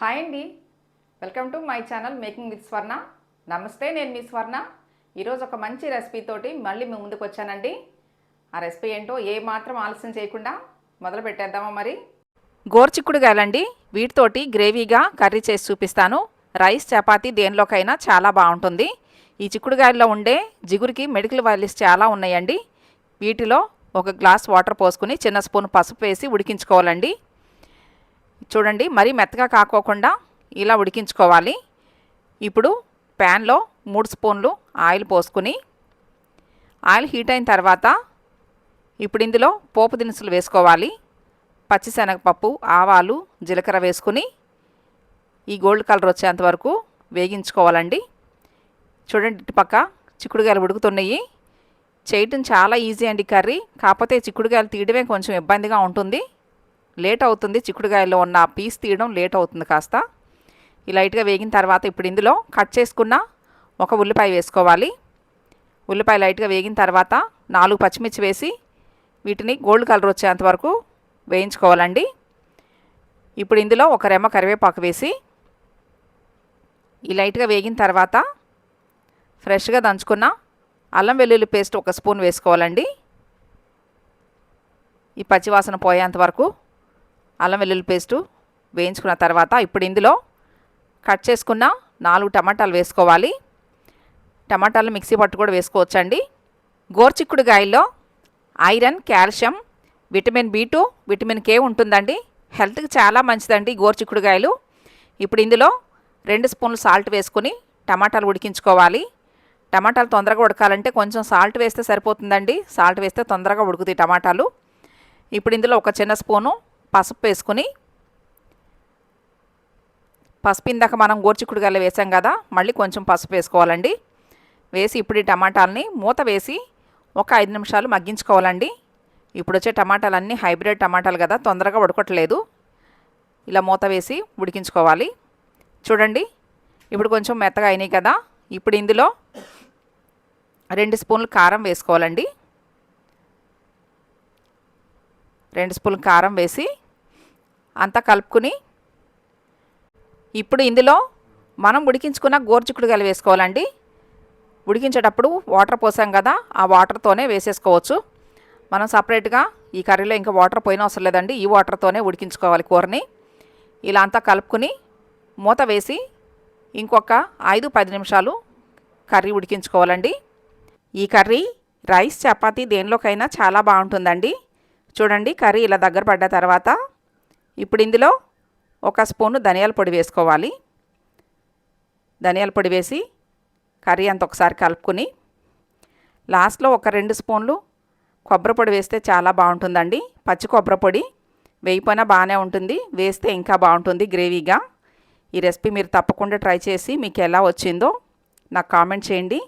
Hi అండి. Welcome to my channel making with Swarna నమస్తే నేను మీ స్వర్ణ. ఈరోజు ఒక మంచి రెసిపీతోటి మళ్ళీ మీ ముందుకు వచ్చానండి. ఆ రెసిపీ ఏంటో ఏ మాత్రం ఆలస్యం చేయకుండా మొదలు పెట్టేద్దామా మరి? గోర్చిక్కుడుగాయలండి వీటితోటి గ్రేవీగా కర్రీ చేసి చూపిస్తాను. రైస్ చపాతీ దేనిలోకైనా చాలా బాగుంటుంది. ఈ చిక్కుడుగాయల్లో ఉండే జిగురికి మెడికల్ వాల్యూస్ చాలా ఉన్నాయండి. వీటిలో ఒక గ్లాస్ వాటర్ పోసుకుని చిన్న స్పూన్ పసుపు వేసి ఉడికించుకోవాలండి. చూడండి మరీ మెత్తగా కాకోకుండా ఇలా ఉడికించుకోవాలి. ఇప్పుడు ప్యాన్లో మూడు స్పూన్లు ఆయిల్ పోసుకుని ఆయిల్ హీట్ అయిన తర్వాత ఇప్పుడు ఇందులో పోపు దినుసులు వేసుకోవాలి. పచ్చిశనగపప్పు ఆవాలు జీలకర్ర వేసుకుని ఈ గోల్డ్ కలర్ వచ్చేంత వరకు వేగించుకోవాలండి. చూడండి ఇటుపక్క చిక్కుడుగాయలు ఉడుకుతున్నాయి. చేయటం చాలా ఈజీ అండి కర్రీ. కాకపోతే చిక్కుడుగాయలు తీయడమే కొంచెం ఇబ్బందిగా ఉంటుంది. లేట్ అవుతుంది చిక్కుడుకాయలో ఉన్న పీస్ తీయడం లేట్ అవుతుంది కాస్త. ఈ లైట్గా వేగిన తర్వాత ఇప్పుడు ఇందులో కట్ చేసుకున్న ఒక ఉల్లిపాయ వేసుకోవాలి. ఉల్లిపాయ లైట్గా వేగిన తర్వాత నాలుగు పచ్చిమిర్చి వేసి వీటిని గోల్డ్ కలర్ వచ్చేంత వరకు వేయించుకోవాలండి. ఇప్పుడు ఇందులో ఒక రెమ్మ కరివేపాకు వేసి ఈ లైట్గా వేగిన తర్వాత ఫ్రెష్గా దంచుకున్న అల్లం వెల్లుల్లి పేస్ట్ ఒక స్పూన్ వేసుకోవాలండి. ఈ పచ్చివాసన పోయేంత వరకు అల్లం వెల్లుల్లి పేస్టు వేయించుకున్న తర్వాత ఇప్పుడు ఇందులో కట్ చేసుకున్న నాలుగు టమాటాలు వేసుకోవాలి. టమాటాలు మిక్సీ పట్టు కూడా వేసుకోవచ్చండి. గోర్చిక్కుడుగాయల్లో iron calcium vitamin B two vitamin K ఉంటుందండి. హెల్త్కి చాలా మంచిదండి గోర్చిక్కుడుగాయలు ఇప్పుడు ఇందులో రెండు స్పూన్లు సాల్ట్ వేసుకుని టమాటాలు ఉడికించుకోవాలి. టమాటాలు తొందరగా ఉడకాలంటే కొంచెం సాల్ట్ వేస్తే సరిపోతుందండి. సాల్ట్ వేస్తే తొందరగా ఉడుకుతాయి టమాటాలు. ఇప్పుడు ఇందులో ఒక చిన్న స్పూను పసుపు వేసుకుని పసుపు ఇందాక మనం గోర్చిక్కుడుగాయలు వేసాం కదా మళ్ళీ కొంచెం పసుపు వేసుకోవాలండి. వేసి ఇప్పుడు ఈ టమాటాలని మూత వేసి ఒక ఐదు నిమిషాలు మగ్గించుకోవాలండి. ఇప్పుడు వచ్చే టమాటాలన్నీ హైబ్రిడ్ టమాటాలు కదా తొందరగా ఉడకట్లేదు. ఇలా మూత వేసి ఉడికించుకోవాలి. చూడండి ఇప్పుడు కొంచెం మెత్తగా అయినాయి కదా ఇప్పుడు ఇందులో రెండు స్పూన్లు కారం వేసుకోవాలండి. రెండు స్పూన్లు కారం వేసి అంతా కలుపుకుని ఇప్పుడు ఇందులో మనం ఉడికించుకున్న గోర్చిక్కుడుగాయలు వేసుకోవాలండి. ఉడికించేటప్పుడు వాటర్ పోసాం కదా ఆ వాటర్తోనే వేసేసుకోవచ్చు. మనం సపరేట్గా ఈ కర్రీలో ఇంకా వాటర్ పోయిన అవసరం లేదండి ఈ వాటర్తోనే ఉడికించుకోవాలి కూరని. ఇలా అంతా కలుపుకుని మూత వేసి ఇంకొక ఐదు పది నిమిషాలు కర్రీ ఉడికించుకోవాలండి. ఈ కర్రీ రైస్ చపాతీ దేనిలోకైనా చాలా బాగుంటుందండి. చూడండి కర్రీ ఇలా దగ్గర పడ్డ తర్వాత ఇప్పుడు ఇందులో ఒక స్పూను ధనియాల పొడి వేసుకోవాలి. ధనియాల పొడి వేసి కర్రీ అంత ఒకసారి కలుపుకుని లాస్ట్లో ఒక రెండు స్పూన్లు కొబ్బరి పొడి వేస్తే చాలా బాగుంటుందండి. పచ్చి కొబ్బరి పొడి వేయిపోయినా బాగానే ఉంటుంది వేస్తే ఇంకా బాగుంటుంది గ్రేవీగా. ఈ రెసిపీ మీరు తప్పకుండా ట్రై చేసి మీకు ఎలా వచ్చిందో నాకు కామెంట్ చేయండి.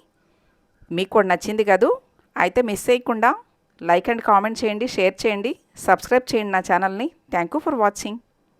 మీకు కూడా నచ్చింది కదూ? అయితే మిస్ చేయకుండా లైక్ అండ్ కామెంట్ చేయండి షేర్ చేయండి సబ్స్క్రైబ్ చేయండి నా ఛానల్ని. Thank you for watching